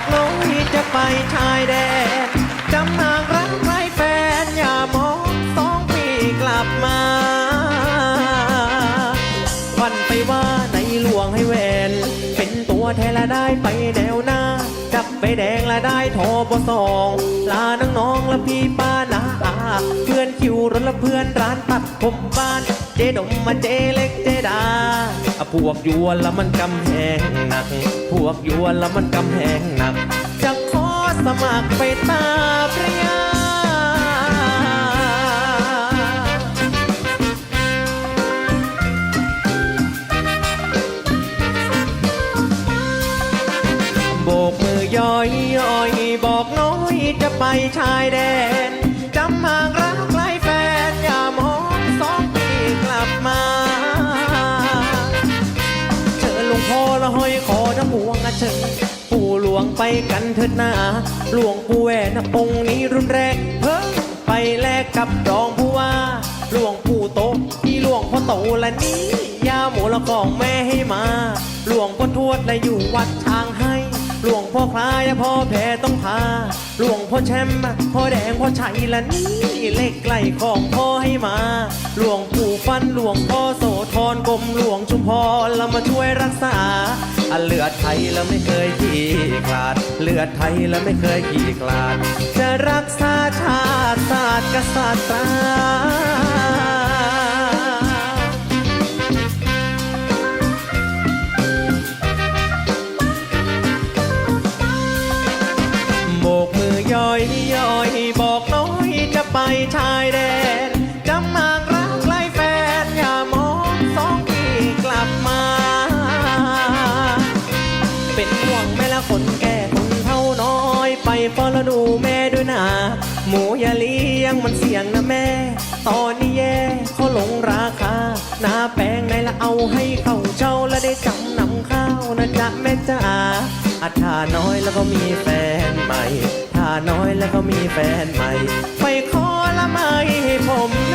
อกลงจะไปชายแดนจำนางรักใครแฟน อย่ามองสองปีกลับมาวันไปว่าในหลวงให้แวน เป็นตัวแทนและได้ไปแนวหน้า จับไปแดงและได้ทอบสองลาน้องน้องและพี่ป้านาอาเพื่อนคิวรถละเพื่อนร้านตัดผมบ้าน เจดมมาเจเล็กเจดาพวกยวนละมันกำแพงหนัก พวกยวนและมันกำแหงหนัก จะขอสมัครไปตาพระยาโบกมือย่อยย่อยบอกน้อยจะไปชายแดนจำห่างรัก งพ่อละห้อยคอน้ำหวงอะเชิญปู่หลวงไปกันเถิดหนาหลวงปู่แหวนองค์นี้รุนแรงเพิ่งไปแลกกับรองผู้ว่าหลวงปู่โตที่หลวงพ่อโตและนี้ยาหมูละของแม่ให้มา หลวงพ่อทวดและอยู่วัดทางให้ หลวงพ่อคลายพ่อแพ้ต้องพา หลวงพ่อแชมป์พ่อแดงพ่อชัยละนี่เลขไกลของพ่อให้มา หลวงปู่ฟันหลวงพ่อโสธรกรมหลวงชุมพรแล้วมาช่วยรักษาอะเลือดไทยแล้วไม่เคยขี้คลาด เลือดไทยแล้วไม่เคยขี้คลาด จะรักษาชาติศาสตร์กษัตริย์ ปเฝ้าแล้วดูแม่ด้วยนะ หมูอย่าเลี้ยงมันเสี่ยงนะแม่ ตอนนี้แย่เขาหลงราคาหน้าแปลงไหนละเอาให้เขาเช่าและได้จำนำข้าวนะจ๊ะแม่จ๋าอัฐาน้อยแล้วก็มีแฟนใหม่ถ้าน้อยแล้วก็มีแฟนใหม่ ไปขอละไม่ให้ผม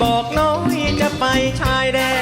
บอกน้อยจะไปชายแดน